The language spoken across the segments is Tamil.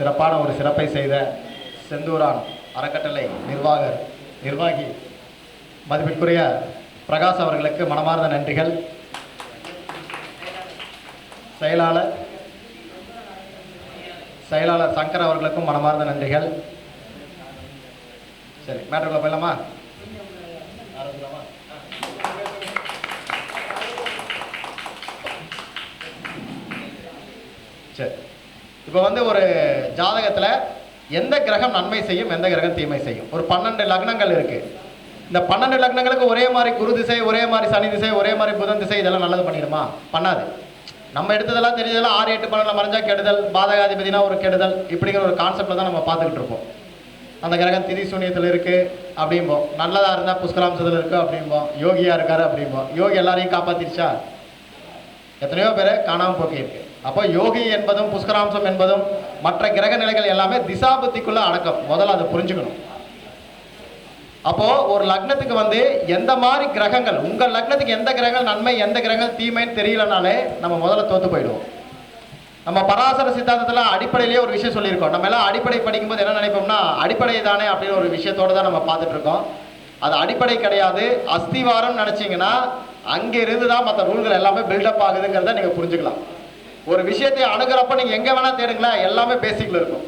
சிறப்பான ஒரு சிறப்பை செய்த செந்தூரான் அறக்கட்டளை நிர்வாகர் நிர்வாகி மதிப்பிற்குரிய பிரகாஷ் அவர்களுக்கு மனமார்ந்த நன்றிகள். செயலாளர் செயலாளர் சங்கர் அவர்களுக்கும் மனமார்ந்த நன்றிகள். சரி மேட்டருக்குள்ள போயிடலாமா? சரி. இப்போ வந்து ஒரு ஜாதகத்தில் எந்த கிரகம் நன்மை செய்யும் எந்த கிரகம் தீமை செய்யும்? ஒரு பன்னெண்டு லக்னங்கள் இருக்குது இந்த பன்னெண்டு லக்னங்களுக்கு ஒரே மாதிரி குரு திசை ஒரே மாதிரி சனி திசை ஒரே மாதிரி புதன் திசை இதெல்லாம் நல்லது பண்ணிடுமா? பண்ணாது. நம்ம எடுத்ததெல்லாம் தெரிஞ்சதெல்லாம் ஆறு எட்டு பன்னெண்டு மறைஞ்சா கெடுதல் பாதகாதிபதினா ஒரு கெடுதல் இப்படிங்கிற ஒரு கான்செப்டில் தான் நம்ம பார்த்துக்கிட்டு இருப்போம். அந்த கிரகம் திதி சூன்யத்தில் இருக்குது அப்படிம்போம். நல்லதாக இருந்தால் புஷ்கராம்சத்தில் இருக்குது அப்படிம்போம். யோகியாக இருக்காரு அப்படிம்போம். யோகி எல்லாரையும் காப்பாற்றிருச்சா எத்தனையோ பேரை காணாமல் போக்கியிருக்கு. அப்போ யோகி என்பதும் புஷ்கராம்சம் என்பதும் மற்ற கிரக நிலைகள் எல்லாமே திசாபுத்திக்குள்ள அடக்கம். முதல்ல அதை புரிஞ்சுக்கணும். அப்போ ஒரு லக்னத்துக்கு வந்து எந்த மாதிரி கிரகங்கள் உங்க லக்னத்துக்கு எந்த கிரகங்கள் நன்மை எந்த கிரகங்கள் தீமைன்னு தெரியலனாலே நம்ம முதல்ல தோத்து போயிடுவோம். நம்ம பராசர சித்தாந்தத்தில் அடிப்படையிலேயே ஒரு விஷயம் சொல்லியிருக்கோம். நம்ம எல்லாம் அடிப்படை படிக்கும்போது என்ன நினைப்போம்னா அடிப்படை தானே அப்படின்னு ஒரு விஷயத்தோட தான் நம்ம பார்த்துட்ருக்கோம். அது அடிப்படை கிடையாது. அஸ்திவாரம்னு நினச்சிங்கன்னா அங்கே இருந்து தான் மற்ற ரூல்கள் எல்லாமே பில்டப் ஆகுதுங்கிறத நீங்கள் புரிஞ்சுக்கலாம். ஒரு விஷயத்தை அணுகிறப்ப நீங்க எங்க வேணா தேடுங்களேன் எல்லாமே பேசிக்ல இருக்கும்.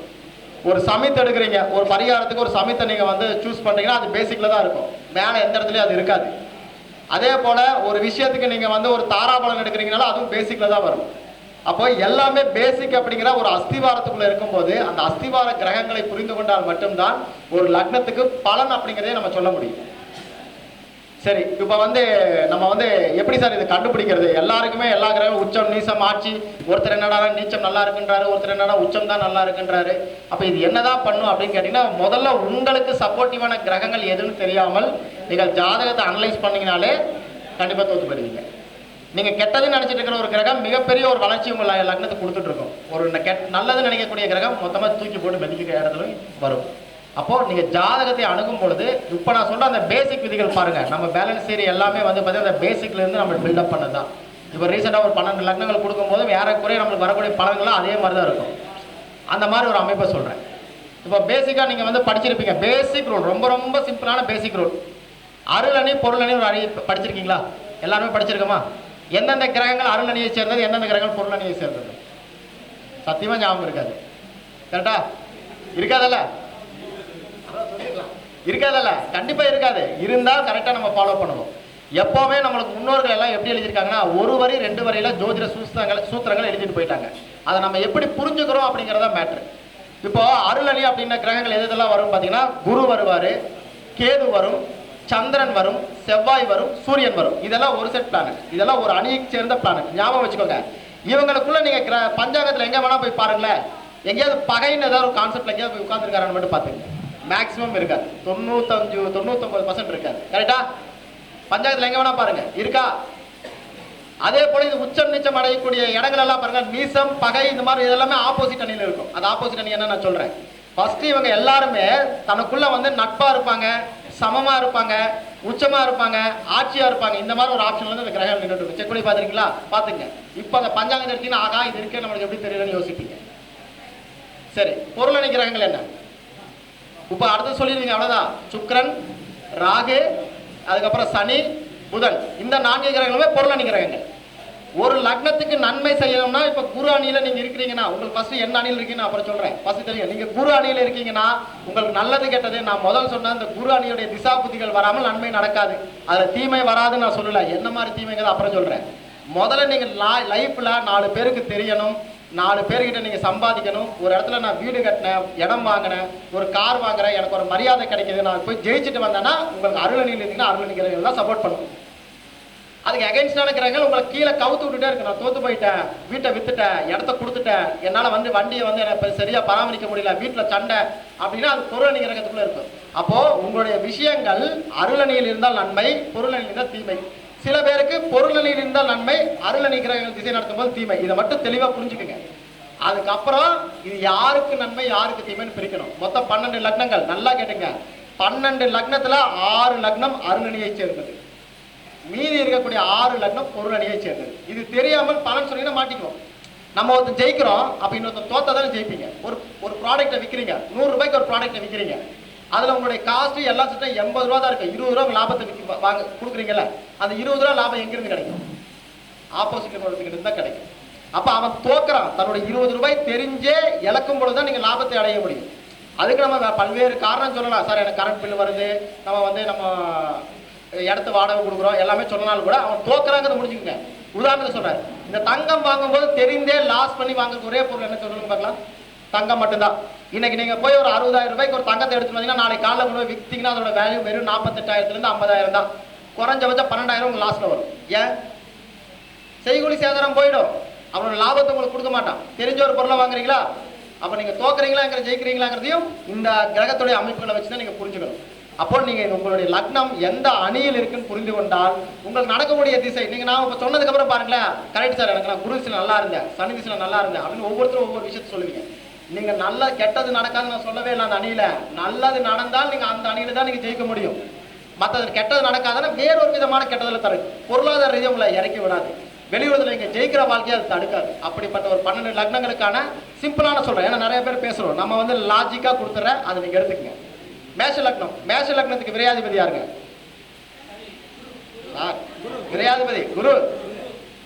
ஒரு சமீத் எடுக்கிறீங்க ஒரு பரிகாரத்துக்கு ஒரு சமித்தை நீங்க வந்து சூஸ் பண்றீங்கன்னா அது பேசிக்ல தான் இருக்கும். மேல எந்த இடத்துலயும் அது இருக்காது. அதே போல ஒரு விஷயத்துக்கு நீங்க வந்து ஒரு தாராபலன் எடுக்கிறீங்கனாலும் அதுவும் பேசிக்ல தான் வரும். அப்போ எல்லாமே பேசிக் அப்படிங்கிற ஒரு அஸ்திவாரத்துக்குள்ள இருக்கும்போது அந்த அஸ்திவார கிரகங்களை புரிந்து கொண்டால் மட்டும்தான் ஒரு லக்னத்துக்கு பலன் அப்படிங்கிறதே நம்ம சொல்ல முடியும். சரி இப்போ வந்து நம்ம வந்து எப்படி சார் இது கண்டுபிடிக்கிறது? எல்லாருக்குமே எல்லா கிரகம் உச்சம் நீசம் ஆட்சி ஒருத்தர் என்னடா நீச்சம் நல்லா இருக்குன்றாரு ஒருத்தர் என்னடா உச்சம் தான் நல்லா இருக்குன்றாரு. அப்போ இது என்னதான் பண்ணும் அப்படின்னு கேட்டிங்கன்னா முதல்ல உங்களுக்கு சப்போர்ட்டிவான கிரகங்கள் எதுன்னு தெரியாமல் நீங்கள் ஜாதகத்தை அனலைஸ் பண்ணீங்கனாலே கண்டிப்பாக தோத்து போயிருவீங்க நீங்கள் கெட்டதுன்னு நினச்சிட்டு இருக்கிற ஒரு கிரகம் மிகப்பெரிய ஒரு வளர்ச்சி உங்களை எல்லாருமே கொடுத்துட்ருக்கோம் கொடுத்துட்டு இருக்கும். ஒரு கெட் நல்லதுன்னு நினைக்கக்கூடிய கிரகம் மொத்தமாக தூக்கி போட்டு மெதிக்கிற இடத்துல வரும். அப்போ நீங்க ஜாதகத்தை அணுகும் பொழுது இப்போ நான் சொல்ற அந்த பேசிக் விதிகள் பாருங்க. நம்ம பேலன்ஸ் சீரி எல்லாமே வந்து பார்த்தீங்கன்னா அந்த பேசிக்ல இருந்து நம்ம பில்டப் பண்ணது தான் இப்போ ரீசெண்டாக ஒரு பன்னெண்டு லக்னங்கள் கொடுக்கும்போது ஏறக்குறைய நம்மளுக்கு வரக்கூடிய பலன்கள்லாம் அதே மாதிரி தான் இருக்கும். அந்த மாதிரி ஒரு அமைப்பை சொல்றேன். இப்போ பேசிக்காக நீங்கள் வந்து படிச்சிருப்பீங்க. பேசிக் ரூல் ரொம்ப ரொம்ப சிம்பிளான பேசிக் ரூல் அருளணி பொருளணி ஒரு அணி படிச்சிருக்கீங்களா? எல்லாருமே படிச்சிருக்கோமா? எந்தெந்த கிரகங்கள் அருளணியை சேர்ந்தது எந்தெந்த கிரகங்கள் பொருளணியை சேர்ந்தது? சத்தியமா ஞாபகம் இருக்காது. கரெக்டா இருக்காதல்ல? இருக்காதல்ல கண்டிப்பா இருக்காது. இருந்தால் கரெக்டா நம்ம ஃபாலோ பண்ணுவோம். எப்பவுமே நம்மளுக்கு முன்னோர்கள் எல்லாம் எப்படி எழுதியிருக்காங்கன்னா ஒரு வரி ரெண்டு வரியில ஜோதிட சூஸ்தங்கள் சூத்திரங்கள் எழுதிட்டு போயிட்டாங்க. அதை நம்ம எப்படி புரிஞ்சுக்கிறோம் அப்படிங்கிறத மேட்ரு இப்போ அருளணி அப்படின்ன கிரகங்கள் எது எதெல்லாம் வரும் பார்த்தீங்கன்னா குரு வருவாரு கேது வரும் சந்திரன் வரும் செவ்வாய் வரும் சூரியன் வரும். இதெல்லாம் ஒரு செட் பிளானட் இதெல்லாம் ஒரு அணியை சேர்ந்த பிளானட் ஞாபகம் வச்சுக்கோங்க. இவங்களுக்குள்ள நீங்க கிர- பஞ்சாங்கத்துல எங்க வேணா போய் பாருங்களேன். எங்கேயாவது பகைன்னு ஏதாவது ஒரு கான்செப்ட்ல எங்கேயாவது போய் உட்காந்துருக்காரான்னு மட்டும் பாத்துங்க மேக்ஸிமம் இருக்காது. தொண்ணூத்தஞ்சு தொண்ணூத்தொம்பது பர்சன்ட் இருக்காது. கரெக்டா பஞ்சாயத்தில் எங்க வேணா பாருங்க. இருக்கா? அதே போல இது உச்சம் நீச்சம் அடையக்கூடிய இடங்கள் எல்லாம் பாருங்க. நீசம் பகை இந்த மாதிரி இதெல்லாமே ஆப்போசிட் அணியில் இருக்கும். அது ஆப்போசிட் அணி என்ன நான் சொல்றேன். ஃபர்ஸ்ட் இவங்க எல்லாருமே தனக்குள்ள வந்து நட்பா இருப்பாங்க சமமா இருப்பாங்க உச்சமா இருப்பாங்க ஆட்சியா இருப்பாங்க. இந்த மாதிரி ஒரு ஆப்ஷன்ல இருந்து இந்த கிரகம் நின்று செக் பண்ணி பாத்திருக்கீங்களா பாத்துங்க இப்போ அந்த பஞ்சாங்கத்தை எடுத்தீங்கன்னா ஆகா இது இருக்கே நம்மளுக்கு எப்படி தெரியலன்னு யோசிப்பீங்க. சரி பொருளணி கிரகங்கள் என்ன? இப்போ அடுத்து சொல்லியிருக்கீங்க அவ்வளோதான் சுக்கரன் ராகு அதுக்கப்புறம் சனி புதன். இந்த நான்கு கிரகங்களுமே பொருளணி கிரகங்கள். ஒரு லக்னத்துக்கு நன்மை செய்யணும்னா இப்போ குரு அணியில் நீங்கள் இருக்கிறீங்கன்னா உங்களுக்கு ஃபஸ்ட்டு என்ன அணியில் இருக்கீங்கன்னு அப்புறம் சொல்கிறேன் ஃபஸ்ட்டு தெரியும். நீங்கள் குரு அணியில் இருக்கீங்கன்னா உங்களுக்கு நல்லது கெட்டது. நான் முதல் சொன்ன இந்த குரு அணியுடைய திசா புத்திகள் வராமல் நன்மை நடக்காது. அதில் தீமை வராதுன்னு நான் சொல்லலை. என்ன மாதிரி தீமைங்கிறது அப்புறம் சொல்கிறேன் முதல்ல நீங்கள் லா லைஃப்பில் நாலு பேருக்கு தெரியணும். நாலு பேர்கிட்ட நீங்கள் சம்பாதிக்கணும். ஒரு இடத்துல நான் வீடு கட்டினேன் இடம் வாங்கினேன் ஒரு கார் வாங்குறேன் எனக்கு ஒரு மரியாதை கிடைக்கிது நான் போய் ஜெயிச்சுட்டு வந்தேன்னா உங்களுக்கு அருளணியில் இருந்தீங்கன்னா அருளணி தான் சப்போர்ட் பண்ணுவோம். அதுக்கு அகைன்ஸ்டான கிரகங்கள் உங்களை கீழே கவுத்து விட்டுட்டே இருக்கு நான் தோத்து போயிட்டேன் வீட்டை வித்துட்டேன் இடத்த கொடுத்துட்டேன் என்னால் வந்து வண்டியை வந்து எனக்கு சரியாக பராமரிக்க முடியல வீட்டில் சண்டை அப்படின்னா அது பொருளணி கிரகத்துக்குள்ள இருக்கும். அப்போது உங்களுடைய விஷயங்கள் அருளணியில் இருந்தால் நன்மை பொருளணியில் இருந்தால் தீமை. சில பேருக்கு பொருளணியில் இருந்தால் நன்மை அருளணி கிரகங்கள் திசை நடத்தும் போது தீமை. இதை மட்டும் தெளிவாக புரிஞ்சுக்குங்க. அதுக்கப்புறம் இது யாருக்கு நன்மை யாருக்கு தீமைன்னு பிரிக்கணும். மொத்தம் பன்னெண்டு லக்னங்கள். நல்லா கேட்டுங்க. பன்னெண்டு லக்னத்தில் ஆறு லக்னம் அருளணியை சேர்ந்தது. மீதி இருக்கக்கூடிய ஆறு லக்னம் பொருள் அணியை சேர்ந்தது. இது தெரியாமல் பலன் சொன்னீங்கன்னா மாட்டிக்குவோம். நம்ம ஒருத்தன் ஜெயிக்கிறோம் அப்படின்னு ஒருத்தன் தோத்தா தானே ஜெயிப்பீங்க. ஒரு ஒரு ப்ராடக்ட்டை விற்கிறீங்க நூறு ரூபாய்க்கு ஒரு ப்ராடக்டை விற்கிறீங்க அதுல உங்களுடைய காஸ்ட் எல்லா சுத்தம் எண்பது ரூபா தான் இருக்கு. இருபது ரூபா லாபத்தை விற்க வாங்க கொடுக்குறீங்கல்ல? அந்த இருபது ரூபா லாபம் எங்கிருந்து கிடைக்கும்? ஆப்போசிட் ஒருத்தங்கிட்ட தான் கிடைக்கும். அப்ப அவன் தோக்குறான். தன்னுடைய இருபது ரூபாய் தெரிஞ்சே இழக்கும் பொழுது தான் நீங்க லாபத்தை அடைய முடியும். அதுக்கு நம்ம பல்வேறு காரணம் சொல்லலாம். சார் எனக்கு கரண்ட் பில் வருது. நம்ம வந்து நம்ம இடத்த வாடகை கொடுக்குறோம். எல்லாமே சொன்னாலும் கூட அவன் தோக்குறாங்கிறத முடிஞ்சுக்கங்க உதாரணத்துக்கு சொல்றேன் இந்த தங்கம் வாங்கும்போது தெரிந்தே லாஸ் பண்ணி வாங்குறது ஒரே பொருள் என்ன சொல்லணும்னு பார்க்கலாம். தங்கம் மட்டும்தான். இன்னைக்கு நீங்க போய் ஒரு அறுபதாயிரம் ரூபாய்க்கு ஒரு தங்கத்தை எடுத்து வந்தீங்கன்னா நாளைக்கு காலைல கொண்டு போய் வித்தீங்கன்னா அதோட வேல்யூ வெறும் நாற்பத்தெட்டாயிரத்துல இருந்து ஐம்பதாயிரம் தான் குறைஞ்சபட்சம் பன்னெண்டாயிரம் உங்களுக்கு லாஸ்ட்ல வரும். ஏன்? செய்கூலி சேதாரம் போயிடும். அவனோட லாபத்தை உங்களுக்கு கொடுக்க மாட்டான். தெரிஞ்ச ஒரு பொருளை வாங்குறீங்களா? அப்ப நீங்க தோக்குறீங்களாங்கிற ஜெயிக்கிறீங்களாங்கிறதையும் இந்த கிரகத்துடைய அமைப்புகளை வச்சு தான் நீங்க புரிஞ்சுக்கணும். அப்போ நீங்க உங்களுடைய லக்னம் எந்த அணியில் இருக்குன்னு புரிந்து கொண்டால் உங்களுக்கு நடக்கக்கூடிய திசை நீங்க நான் இப்ப சொன்னதுக்கு அப்புறம் பாருங்களேன் கரெக்ட் சார் எனக்கு நான் குரு திசையில நல்லா இருந்தேன் சனி திசையில நல்லா இருந்தேன் அப்படின்னு ஒவ்வொருத்தரும் ஒவ்வொரு விஷயத்த சொல்லுவீங்க. நீங்க நல்ல கெட்டது நடக்காது நான் சொல்லவே இல்லை அந்த அணியில. நல்லது நடந்தால் நீங்க அந்த அணியில தான் நீங்க ஜெயிக்க முடியும். மற்றது கெட்டது நடக்காதுன்னா வேறொரு விதமான கெட்டதில் தரு. பொருளாதார ரீதியாக உங்களை இறக்கி விடாது. வெளியூரில் நீங்கள் ஜெயிக்கிற வாழ்க்கையை அது தடுக்காது. அப்படிப்பட்ட ஒரு பன்னெண்டு லக்னங்களுக்கான சிம்பிளான சொல்கிறேன் ஏன்னா நிறைய பேர் பேசுகிறோம் நம்ம வந்து லாஜிக்காக கொடுத்துட்றேன் அதை நீங்கள் எடுத்துக்கங்க. மேஷ லக்னம். மேஷ லக்னத்துக்கு விரையாதிபதி யாருங்க? ஆ, விரையாதிபதி. குரு.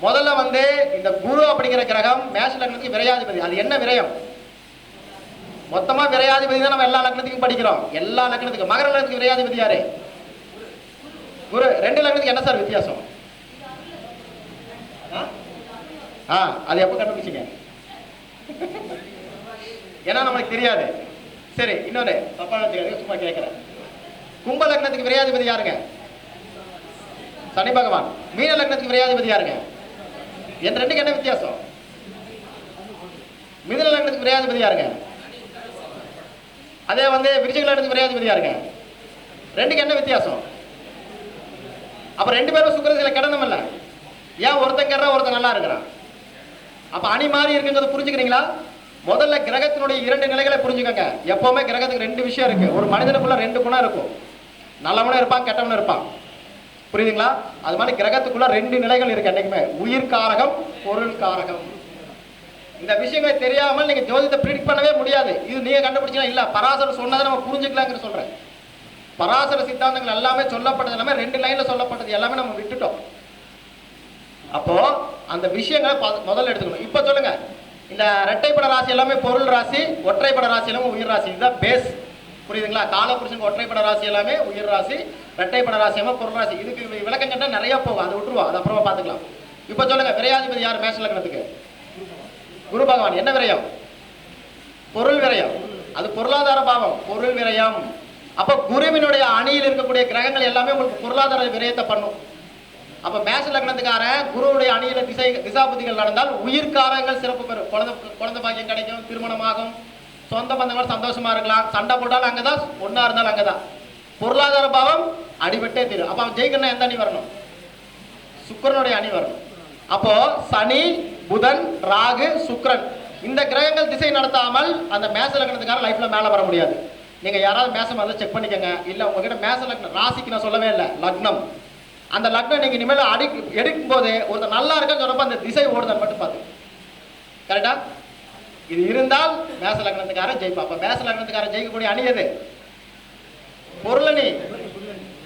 முதல்ல வந்து இந்த குரு அப்படிங்கிற கிரகம் மேஷ லக்னத்துக்கு விரையாதிபதி. அது என்ன விரயம்? மொத்தமா விரையாதிபதி தான் நம்ம எல்லா லக்னத்துக்கும் படிக்கிறோம். எல்லா லக்னத்துக்கும். மகர லக்னத்துக்கு விரையாதிபதி யாரு? குரு. ரெண்டு லக்னத்துக்கு என்ன சார் வித்தியாசம்? ஆ? ஆ அது எப்போ கண்டுபிடிச்சிங்க? ஏன்னா நமக்கு தெரியாது. சரி இன்னொரு தப்பா நினைச்சுக்காதீங்க, சும்மா கேட்குறேன் கும்ப லக்னத்துக்கு விரையாதிபதி யாருங்க? சனி பகவான். மீன லக்னத்துக்கு விரையாதிபதி யாருங்க? என் ரெண்டுக்கு என்ன வித்தியாசம்? மிதுன லக்னத்துக்கு விரையாதிபதி யாருங்க? அதே வந்து விருச்சிக லக்னத்துக்கு விரையாதிபதி இருக்கேன் ரெண்டுக்கு என்ன வித்தியாசம்? அப்ப ரெண்டு பேரும் சுக்கரத்துல கிடணும் இல்ல. ஏன் ஒருத்தன் கெடுறான் ஒருத்தன் நல்லா இருக்கிறான்? அப்ப அணி மாறி இருக்குங்கிறது புரிஞ்சுக்கிறீங்களா? முதல்ல கிரகத்தினுடைய இரண்டு நிலைகளை புரிஞ்சுக்கோங்க. எப்பவுமே கிரகத்துக்கு ரெண்டு விஷயம் இருக்கு. ஒரு மனிதனுக்குள்ள ரெண்டு குணம் இருக்கும். நல்லவனும் இருப்பான் கெட்டவனும் இருப்பான். புரியுதுங்களா? அது மாதிரி கிரகத்துக்குள்ள ரெண்டு நிலைகள் இருக்கு என்னைக்குமே. உயிர் காரகம் பொருள் காரகம் இந்த விஷயங்களை தெரியாமல் நீங்க ஜோதிடத்தை ப்ரிடிக்ட் பண்ணவே முடியாது. இது நீங்க கண்டுபிடிச்சீங்கன்னா இல்ல பராசர் சொன்னதை நம்ம புரிஞ்சுக்கலாங்கிற சொல்றேன். பராசர சித்தாந்தங்கள் எல்லாமே சொல்லப்பட்டது எல்லாமே ரெண்டு லைன்ல சொல்லப்பட்டது எல்லாமே நம்ம விட்டுட்டோம். அப்போ அந்த விஷயங்களை முதல்ல எடுத்துக்கணும். இப்போ சொல்லுங்க. இந்த இரட்டைப்பட ராசி எல்லாமே பொருள் ராசி ஒற்றைப்பட ராசி எல்லாமே உயிர் ராசி. இதுதான் பேஸ் புரியுதுங்களா? காலபுருஷனுக்கு ஒற்றைப்பட ராசி எல்லாமே உயிர் ராசி இரட்டைப்பட ராசி எல்லாமே பொருள் ராசி. இதுக்கு விளக்கம் கண்டா நிறைய போகும். அதை விட்டுருவோம். அது அப்புறமா பார்த்துக்கலாம். இப்போ சொல்லுங்க விரையாதிபதி யார்? மேஷ லக்னத்துக்கு? குரு பகவான் என்ன விரயம்? பொருள் விரயம். அது பொருளாதார பாவம். பொருள் விரயம். அப்ப குருவினுடைய அணியில் இருக்கக்கூடிய கிரகங்கள் எல்லாமே உங்களுக்கு பொருளாதார விரயத்தை பண்ணும். அப்ப மேஷ லக்னத்துக்காரன் குருவுடைய அணியில திசை திசாபுத்திகள் நடந்தால் உயிர்காரங்கள் சிறப்பு பெறும். குழந்தை குழந்தை பாக்கியம் கிடைக்கும் திருமணமாகும். சொந்த பந்தங்கள் சந்தோஷமா இருக்கலாம். சண்டை போட்டாலும் அங்கதான் ஒன்றா இருந்தாலும் அங்கதான். பொருளாதார பாவம் அடிபட்டே தீரும். அப்ப அவன் ஜெயிக்கணும் எந்த அணி வரணும்? சுக்கிரனுடைய அணி வரணும். அப்போ சனி புதன் ராகு சுக்ரன் இந்த கிரகங்கள் திசை நடத்தாமல் அந்த மேச லக்னத்துக்கார லைஃப்ல மேல வர முடியாது. நீங்க யாராவது மேசம் வந்து செக் பண்ணிக்கோங்க. இல்ல உங்ககிட்ட மேச லக்னம் ராசிக்கு நான் சொல்லவே இல்லை லக்னம். அந்த லக்னம் நீங்க இனிமேல் அடி எடுக்கும் போது ஒருத்தர் நல்லா இருக்குன்னு சொன்னப்போ அந்த திசை ஓடுதான் மட்டும் பார்த்து கரெக்டா இது இருந்தால் மேச லக்னத்துக்காரன் ஜெயிப்பா. அப்ப மேச லக்னத்துக்காரன் ஜெயிக்கக்கூடிய அணி எது? பொருளணி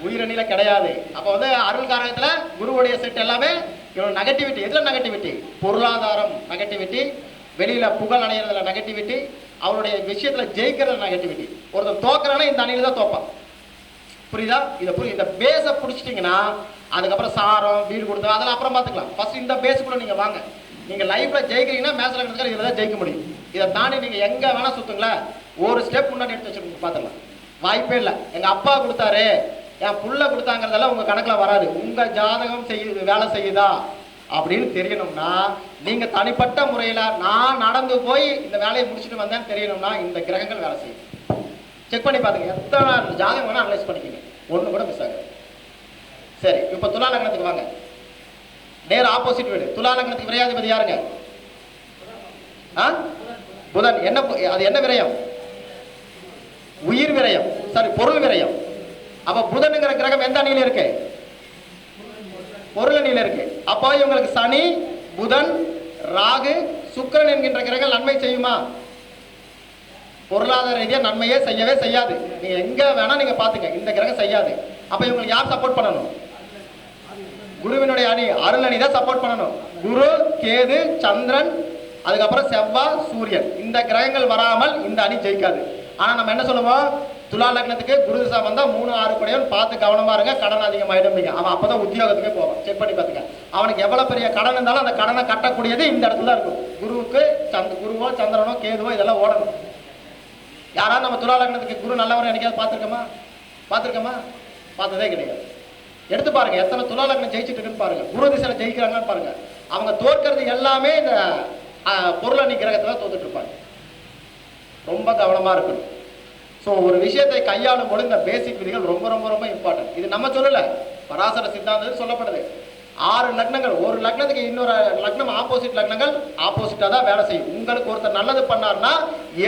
உயிரணியில கிடையாது. அப்ப வந்து அருள் காரகத்துல குருவுடைய செட் எல்லாமே இவ்வளோ நெகட்டிவிட்டி எதில் நெகட்டிவிட்டி பொருளாதாரம் நெகட்டிவிட்டி வெளியில் புகழ் அடையிறதுல நெகட்டிவிட்டி அவருடைய விஷயத்தில் ஜெயிக்கிறதுல நெகட்டிவிட்டி ஒருத்தன் தோக்குறானா இந்த அணியில் தான் தோப்பான். புரியுதா? இதை புரியுது இந்த பேஸை பிடிச்சிட்டிங்கன்னா அதுக்கப்புறம் சாரம் வீடு கொடுத்தோம் அதெல்லாம் அப்புறம் பார்த்துக்கலாம். ஃபஸ்ட் இந்த பேஸுக்குள்ளே நீங்கள் வாங்க. நீங்கள் லைஃப்பில் ஜெயிக்கிறீங்கன்னா மேட்ச் லக்னத்துக்கு இதில் தான் ஜெயிக்க முடியும். இதை தாண்டி நீங்கள் எங்கே வேணால் சுற்றுங்களேன் ஒரு ஸ்டெப் முன்னாடி எடுத்து வச்சுருக்கோம் பார்த்துக்கலாம். வாய்ப்பே இல்லை. எங்கள் அப்பா கொடுத்தாரு. என் புள்ள கொடுத்தாங்கிறதெல்லாம் உங்கள் கணக்கில் வராது. உங்கள் ஜாதகம் செய்யுது வேலை செய்யுதா? அப்படின்னு தெரியணும்னா நீங்கள் தனிப்பட்ட முறையில் நான் நடந்து போய் இந்த வேலையை முடிச்சுட்டு வந்தேன்னு தெரியணும்னா இந்த கிரகங்கள் வேலை செய்யும். செக் பண்ணி பாருங்க. எத்தனை ஜாதகம் வேணால் அனலைஸ் பண்ணிக்கங்க. ஒன்று கூட மிஸ் ஆகாது. சரி இப்போ துலா லக்னத்துக்கு வாங்க. நேர் ஆப்போசிட் வீடு. துலா லக்னத்துக்கு விரையாதிபதி யாருங்க? ஆ? புதன். என்ன அது என்ன விரயம்? உயிர் விரயம். சாரி பொருள் விரயம். அப்ப புதனுங்கிற கிரகம் எந்த அணியில இருக்கு? பொருள் அணியில இருக்கு. அப்போ இவங்களுக்கு சனி புதன் ராகு சுக்கரன் என்கின்ற கிரகம் நன்மை செய்யுமா? பொருளாதார ரீதியாக நன்மையே செய்யவே செய்யாது. நீங்க எங்க வேணா நீங்க பாத்துங்க. இந்த கிரகம் செய்யாது. அப்ப இவங்களுக்கு யார் சப்போர்ட் பண்ணணும்? குருவினுடைய அணி அருள் அணி தான் சப்போர்ட் பண்ணணும். குரு கேது சந்திரன் அதுக்கப்புறம் செவ்வாய் சூரியன். இந்த கிரகங்கள் வராமல் இந்த அணி ஜெயிக்காது. ஆனா நம்ம என்ன சொல்லுவோம்? துலா லக்னத்துக்கு குரு திசா வந்தா மூணு ஆறு படையும் பார்த்து கவனமா இருங்க. கடன் அதிகமாயிடும் நீங்க. அவன் அப்பதான் உத்தியோகத்துக்கு போவான். செக் பண்ணி பார்த்துக்க. அவனுக்கு எவ்வளவு பெரிய கடன் இருந்தாலும் அந்த கடனை கட்டக்கூடியது இந்த இடத்துல இருக்கும். குருவுக்கு சந்த குருவோ சந்திரனோ கேதுவோ இதெல்லாம் ஓடணும். யாராவது நம்ம துலா லக்னத்துக்கு குரு நல்லவரை என்னைக்காவது பார்த்துருக்கோமா? பார்த்துருக்கோமா? பார்த்ததே கிடையாது. எடுத்து பாருங்க. எத்தனை துலா லக்னம் ஜெயிச்சுட்டு இருக்குன்னு பாருங்க. குரு திசையில ஜெயிக்கிறாங்கன்னு பாருங்க. அவங்க தோற்கிறது எல்லாமே இந்த பொருளணி கிரகத்துல தோத்துட்டு இருப்பாங்க. ரொம்ப கவனமா இருக்கணும். ஸோ ஒரு விஷயத்தை கையாளும் போது இந்த பேசிக் விதிகள் ரொம்ப ரொம்ப ரொம்ப இம்பார்ட்டன்ட் இது நம்ம சொல்லலை. பராசர சித்தாந்தத்தில் சொல்லப்படுது ஆறு லக்னங்கள். ஒரு லக்னத்துக்கு இன்னொரு லக்னம் ஆப்போசிட் லக்னங்கள். ஆப்போசிட்டாக தான் வேலை செய்யும். உங்களுக்கு ஒருத்தர் நல்லது பண்ணார்னா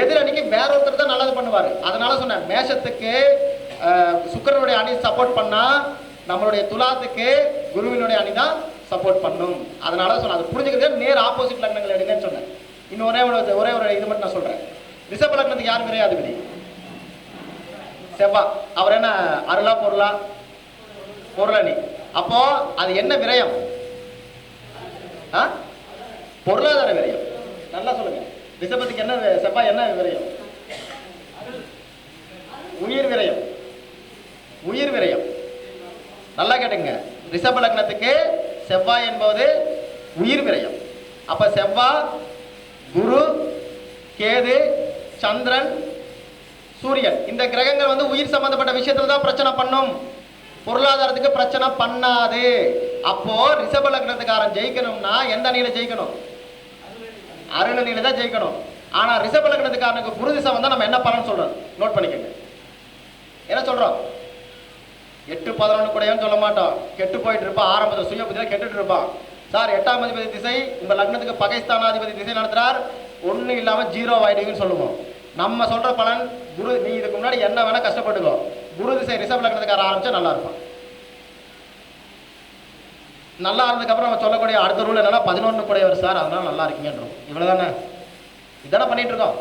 எதிரணிக்கு வேற ஒருத்தர் தான் நல்லது பண்ணுவார். அதனால சொன்னேன் மேஷத்துக்கு சுக்கரனுடைய சுக்கிரனுடைய அணி சப்போர்ட் பண்ணால் நம்மளுடைய துலாத்துக்கு குருவினுடைய அணி தான் சப்போர்ட் பண்ணும். அதனால சொன்னேன் அது புரிஞ்சுக்கிறது நேர் ஆப்போசிட் லக்னங்கள் எடுங்கன்னு சொன்னேன். இன்னும் ஒரே ஒரு ஒரே ஒரு இது மட்டும் நான் சொல்கிறேன் ரிஷப லக்னத்துக்கு யார் விரையாதிபதி செவ்வா அவர் என்ன அருளா பொருளா? பொருளணி அப்போ அது என்ன விரயம்? ஆ? பொருளாதார விரயம். நல்லா சொல்லுங்க. ரிஷபத்துக்கு என்ன செவ்வாய் என்ன விரயம்? உயிர் விரயம். உயிர் விரயம். நல்லா கேட்டுங்க. ரிஷப லக்னத்துக்கு செவ்வாய் என்பது உயிர் விரயம். அப்ப செவ்வாய் குரு கேது சந்திரன் சூரியன். இந்த கிரகங்கள் வந்து உயிர் சம்பந்தப்பட்ட விஷயத்துல தான் பிரச்சனை பண்ணும். பொருளாதாரத்துக்கு பிரச்சனை பண்ணாது. அப்போ ரிஷப லக்னத்துக்காரன் ஜெயிக்கணும்னா எந்த அணியில ஜெயிக்கணும்? அருள் அணியில தான் ஜெயிக்கணும். ஆனா ரிஷப லக்னத்துக்காரனுக்கு குரு திசை வந்தா நம்ம என்ன பண்ணணும் சொல்றோம் நோட் பண்ணிக்கோங்க. என்ன சொல்றோம்? எட்டு பதினொன்று கூடயும் சொல்ல மாட்டோம். கெட்டு போயிட்டு இருப்பான் ஆரம்பத்தில் சுய புத்தியில் கெட்டுட்டு இருப்பான். சார் எட்டாம் அதிபதி திசை உங்கள் லக்னத்துக்கு பகைஸ்தானாதிபதி திசை நடத்துறார். ஒன்றும் இல்லாமல் ஜீரோ ஆயிடுங்கன்னு சொல்லுவோம். நம்ம சொல்கிற பலன் குரு நீ இதுக்கு முன்னாடி என்ன வேணால் கஷ்டப்பட்டுக்கோ. குரு திசை ரிசர்வ் லக்னத்துக்கார ஆரம்பித்தா நல்லா நல்லா இருந்ததுக்கப்புறம் நம்ம சொல்லக்கூடிய அடுத்த ரூல் என்னென்னா பதினொன்று கூடையவர் சார் அதனால் நல்லா இருக்கீங்கன்றோம். இவ்வளோ இதானே பண்ணிட்டு இருக்கோம்.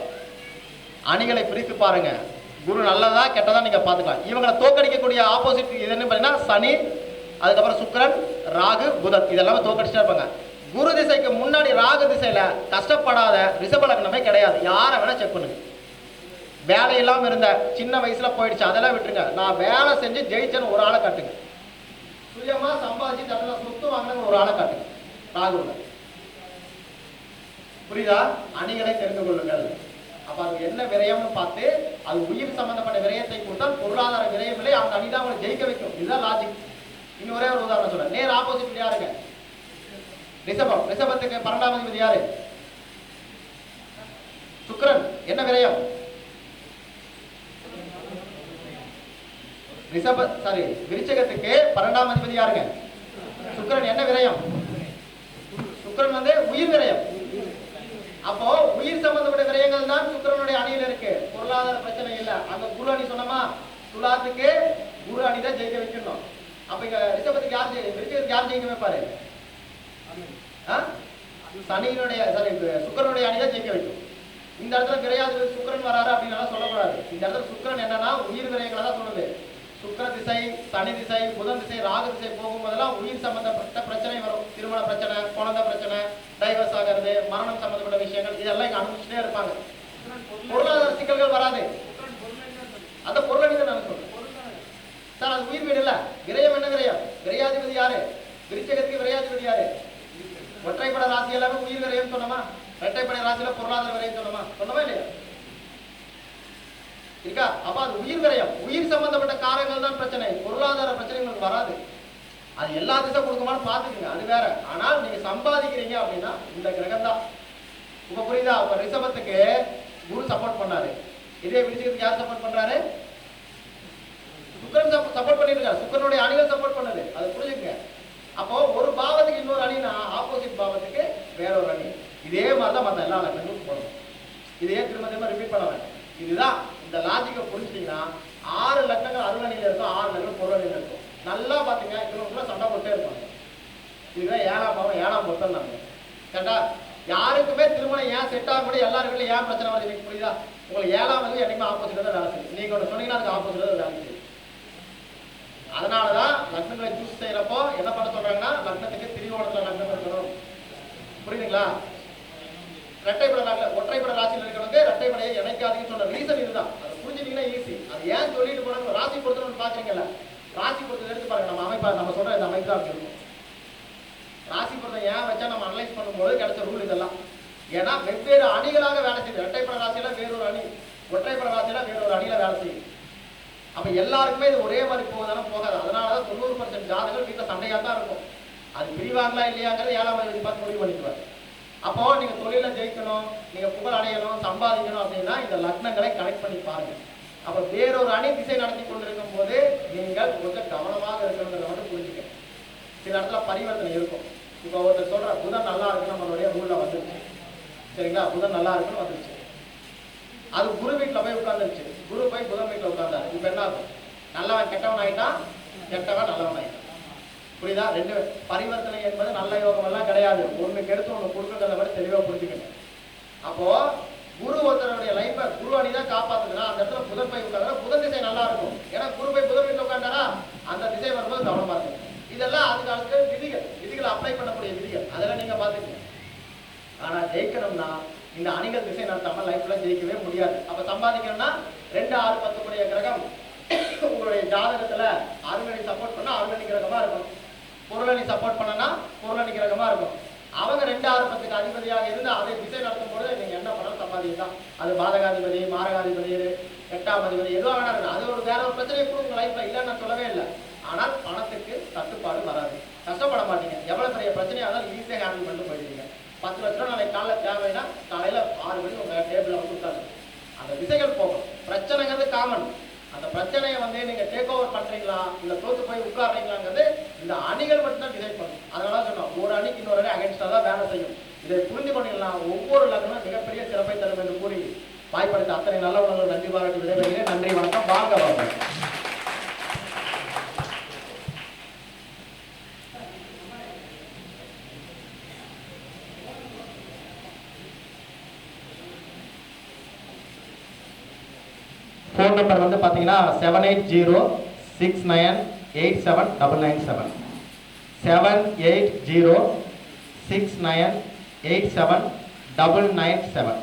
அணிகளை பிரித்து பாருங்கள் குரு நல்லதா கெட்டதா நீங்கள் பார்த்துக்கலாம். இவங்களை தோக்கடிக்கக்கூடிய ஆப்போசிட் இது என்ன பார்த்தீங்கன்னா சனி அதுக்கப்புறம் சுக்கிரன் ராகு புதன். இதெல்லாமே தோக்கடிச்சுட்டே இருப்பாங்க. குரு திசைக்கு முன்னாடி ராகு திசையில் கஷ்டப்படாத ரிஷப கிடையாது. யாரை வேணால் செக் பண்ணுங்க. வேலை இல்லாமல் இருந்த சின்ன வயசுல போயிடுச்சு. அதெல்லாம் விட்டுருங்க. நான் வேலை செஞ்சு ஜெயிச்சேன்னு ஒரு ஆளை காட்டுங்க. சுயமா சம்பாதிச்சு தட்டில சொத்து வாங்கினது ஒரு ஆளை காட்டுங்க. ராகுல புரியுதா? அணிகளை தெரிந்து கொள்ளுங்கள். அப்ப அது என்ன விரயம்னு பார்த்து அது உயிர் சம்பந்தப்பட்ட விரயத்தை கொடுத்தால் பொருளாதார விரயம் இல்லை. அந்த அணி தான் அவங்களை ஜெயிக்க வைக்கும். இதுதான் லாஜிக் இன்னும் ஒரே ஒரு உதாரணம் சொல்றேன். நேர் ஆப்போசிட் யாருங்க? ரிஷபம். ரிஷபத்துக்கு பன்னெண்டாம் அதிபதி யாரு? சுக்கரன். என்ன விரயம்? ரிஷப சாரி விருச்சகத்துக்கு பன்னெண்டாம் அதிபதி யாருங்க? சுக்கரன். என்ன விரயம்? சுக்கரன் வந்து உயிர் விரயம். அப்போ உயிர் சம்பந்தப்பட்ட விரயங்கள் தான் சுக்கரனுடைய அணியில் இருக்கு. பொருளாதார பிரச்சனை இல்லை. அங்க குரு அணி சொன்னோமா? துலாத்துக்கு குரு அணி தான் ஜெயிக்க வைக்கணும். அப்ப இங்க ரிஷபத்துக்கு யார் விருச்சகத்துக்கு யார் ஜெயிக்க வைப்பாரு ஆ? சனியினுடைய சாரி சுக்கிரனுடைய அணி தான் ஜெயிக்க வைக்கும் இந்த இடத்துல விரையாது சுக்கரன் வராரு அப்படின்னு சொல்லக்கூடாது. இந்த இடத்துல சுக்கரன் என்னன்னா உயிர் விரயங்களை தான் சொல்லுது. சுக்கர திசை சனி திசை புதன் திசை ராகு திசை போகும்போதெல்லாம் உயிர் சம்பந்தப்பட்ட பிரச்சனை வரும். திருமண பிரச்சனை குழந்தை பிரச்சனை டைவர்ஸ் ஆகிறது மரணம் சம்பந்தப்பட்ட விஷயங்கள் இதெல்லாம் இங்க அனுபவிச்சுட்டே இருப்பாங்க. பொருளாதார சிக்கல்கள் வராது. அந்த பொருளை நான் சொல்றேன் சார் அது உயிர் வீடு இல்ல விரயம் என்ன விரயம்? விரையாதிபதி யாரு? விருச்சகத்துக்கு விரையாதிபதி யாரு? ஒற்றைப்பட ராசி எல்லாமே உயிர் விரயம் சொன்னோமா? இரட்டைப்படை ராசியில பொருளாதார விரயம் சொன்னோமா? சொன்னமா இல்லையா? இருக்கா அப்ப அது உயிர் விரயம் உயிர் சம்பந்தப்பட்ட காரங்கள் தான் பிரச்சனை பொருளாதார பிரச்சனை வராது அது எல்லா திசை கொடுக்குமான்னு பாத்துக்கங்க அது வேற ஆனால் நீங்க சம்பாதிக்கிறீங்க அப்படின்னா இந்த கிரகம் தான் இப்ப புரியுதா அப்ப ரிஷபத்துக்கு குரு சப்போர்ட் பண்ணாரு இதே விருச்சிகத்துக்கு யார் சப்போர்ட் பண்றாரு சுக்கரன் சப்போர்ட் பண்ணிட்டு இருக்காரு சுக்கரனுடைய அணிகள் சப்போர்ட் பண்ணுது அது புரிஞ்சுங்க அப்போ ஒரு பாவத்துக்கு இன்னொரு அணினா ஆப்போசிட் பாவத்துக்கு வேற ஒரு அணி இதே மாதிரி தான் மற்ற எல்லா லக்னங்களுக்கும் போடணும் இதையே திரும்ப திரும்ப ரிப்பீட் பண்ண வேண்டாம் இதுதான் இந்த லாஜிக்கை புரிஞ்சுட்டீங்கன்னா ஆறு லக்னங்கள் அருளணியில் இருக்கும் ஆறு லக்னம் பொருளணியில் இருக்கும். நல்லா பாத்தீங்க இவங்களுக்குள்ள சண்டை போட்டே இருப்பாங்க. இதுதான் ஏழாம் பாவம் ஏழாம் பொருத்தம் நாங்க கரெக்டா யாருக்குமே திருமணம் ஏன் செட் ஆக கூட எல்லார் ஏன் பிரச்சனை வருது எனக்கு புரியுதா? உங்களுக்கு ஏழாம் வந்து என்னைக்குமே ஆப்போசிட் தான் வேலை செய்யும். நீங்கள் ஒன்று சொன்னீங்கன்னா அதுக்கு ஆப்போசிட் தான் வேலை செய்யும். அதனாலதான் லக்னங்களை சூஸ் செய்கிறப்போ என்ன பண்ண சொல்கிறாங்கன்னா லக்னத்துக்கு திரிகோணத்தில் லக்னம் இருக்கணும். புரியுதுங்களா? இரட்டைப்பட ஒற்றைப்பட ராசியில் இருக்கிறவங்க இரட்டைப்படையை இணைக்காதீங்கன்னு சொன்ன ரீசன் இதுதான் அதை புரிஞ்சுட்டீங்கன்னா ஈஸி அது ஏன் சொல்லிட்டு போனாங்க? ராசி பொறுத்தவங்க பாக்குறீங்கல்ல ராசி பொருத்தம் எடுத்து பாருங்க. நம்ம அமைப்பா நம்ம சொல்ற இந்த அமைப்பு தான் இருக்கும் ராசி பொருத்தம் ஏன் வச்சா நம்ம அனலைஸ் பண்ணும்போது கிடைச்ச ரூல் இதெல்லாம். ஏன்னா வெவ்வேறு அணிகளாக வேலை செய்யுது. இரட்டைப்பட ராசியில வேறொரு அணி. ஒற்றைப்பட ராசியில வேறொரு அணியில வேலை செய்யுது. அப்ப எல்லாருக்குமே இது ஒரே மாதிரி போகுதானே போகாது. அதனாலதான் தொண்ணூறு பர்சன்ட் ஜாதகங்கள் வீட்டுல சண்டையா தான் இருக்கும். அது பிரிவாங்களா இல்லையாங்கிறது ஏழாம் தேதி பார்த்து முடிவு பண்ணிக்குவார். அப்போ நீங்க தொழில ஜெயிக்கணும் நீங்க புகழ் அடையணும் சம்பாதிக்கணும் அப்படின்னா இந்த லக்னங்களை கனெக்ட் பண்ணி பாருங்க. அப்ப வேறொரு அணி திசை நடத்தி கொண்டிருக்கும் போது நீங்கள் கொஞ்சம் கவனமாக இருக்கணுங்கிறத மட்டும் புரிஞ்சுக்க சில இடத்துல பரிவர்த்தனை இருக்கும். இப்போ ஒருத்தர் சொல்ற புதன் நல்லா இருக்கு நம்மளுடைய ரூல்ல வந்துருச்சு. சரிங்களா? புதன் நல்லா இருக்குன்னு வந்துருச்சு. அது குரு வீட்டில் போய் உட்கார்ந்துருச்சு. குரு போய் புதன் வீட்டில் உட்கார்ந்தாரு. இப்போ என்ன ஆகும்? நல்லவன் கெட்டவன் ஆயிட்டான் கெட்டவன் நல்லவன் ஆயிட்டான். புரியுதா? ரெண்டு பரிவர்த்தனை என்பது நல்ல யோகம் எல்லாம் கிடையாது. ஒண்ணு கெடுத்து ஒண்ணு கொடுக்குறத விட தெளிவா புரிஞ்சுக்கணும். அப்போ குரு ஒருத்தருடைய லைஃபை குருவாணி தான் காப்பாத்துதுன்னா அந்த இடத்துல புதன் பை உட்கார்ந்தா புதன் திசை நல்லா இருக்கும். ஏன்னா குரு போய் புதன் வீட்டில் உட்காந்தாரா அந்த திசை வரும்போது கவனமா இருக்கும். இதெல்லாம் அது காலத்துல விதிகள். விதிகளை அப்ளை பண்ணக்கூடிய விதிகள். அதெல்லாம் நீங்க பாத்துக்கணும் ஆனா ஜெயிக்கணும்னா இந்த அணிகள் திசை நடத்தாம லைஃப்ல ஜெயிக்கவே முடியாது. அப்ப சம்பாதிக்கணும்னா ரெண்டு ஆறு பத்து கிரகம் உங்களுடைய ஜாதகத்துல அருணனி சப்போர்ட் பண்ணா அருணனி கிரகமா இருக்கும். பொருளணி சப்போர்ட் பண்ணனா பொருளணி கிரகமா இருக்கும். அவங்க ரெண்டு ஆறு பத்துக்கு அதிபதியாக இருந்து அதை திசை நடத்தும் பொழுது நீங்க என்ன பண்ணணும்? சம்பாதிக்கலாம். அது பாதகாதிபதி மாரகாதிபதி எட்டாம் அதிபதி எதுவாக வேணா அது ஒரு வேற ஒரு பிரச்சனையை கூட உங்கள் லைஃப்ல இல்லைன்னு நான் சொல்லவே இல்லை. ஆனால் பணத்துக்கு தட்டுப்பாடு வராது. கஷ்டப்பட மாட்டீங்க. எவ்வளோ பெரிய பிரச்சனையாக இருந்தாலும் ஈஸியாக ஹேண்டில் பண்ணிட்டு போயிடுவீங்க. பத்து லட்ச ரூபா நாளைக்கு காலைல தேவைன்னா காலையில் ஆறு மணிக்கு உங்கள் டேபிளில் வந்து உட்காந்து அந்த விசைகள் போகும். பிரச்சனைங்கிறது காமன் அந்த பிரச்சனையை வந்து நீங்கள் டேக் ஓவர் பண்ணுறீங்களா இல்லை தோற்று போய் உட்காடுறீங்களாங்கிறது இந்த அணிகள் மட்டும் தான் டிசைட் பண்ணும். அதனால சொன்னோம் ஒரு அணிக்கு இன்னொரு அணி அகேன்ஸ்டா தான் வேலை செய்யும். இதை புரிந்து கொண்டீங்கன்னா ஒவ்வொரு லக்னம் மிகப்பெரிய சிறப்பை தரும் என்று கூறி வாய்ப்படுத்த அத்தனை நல்ல உணர்வு நன்றி பாராட்டி விடைபெறுகிறேன். நன்றி வணக்கம். வாங்க வாங்க ஃபோன் நம்பர் வந்து பார்த்தீங்கன்னா seven eight zero six nine eight seven double nine seven seven eight zero six nine eight seven double nine seven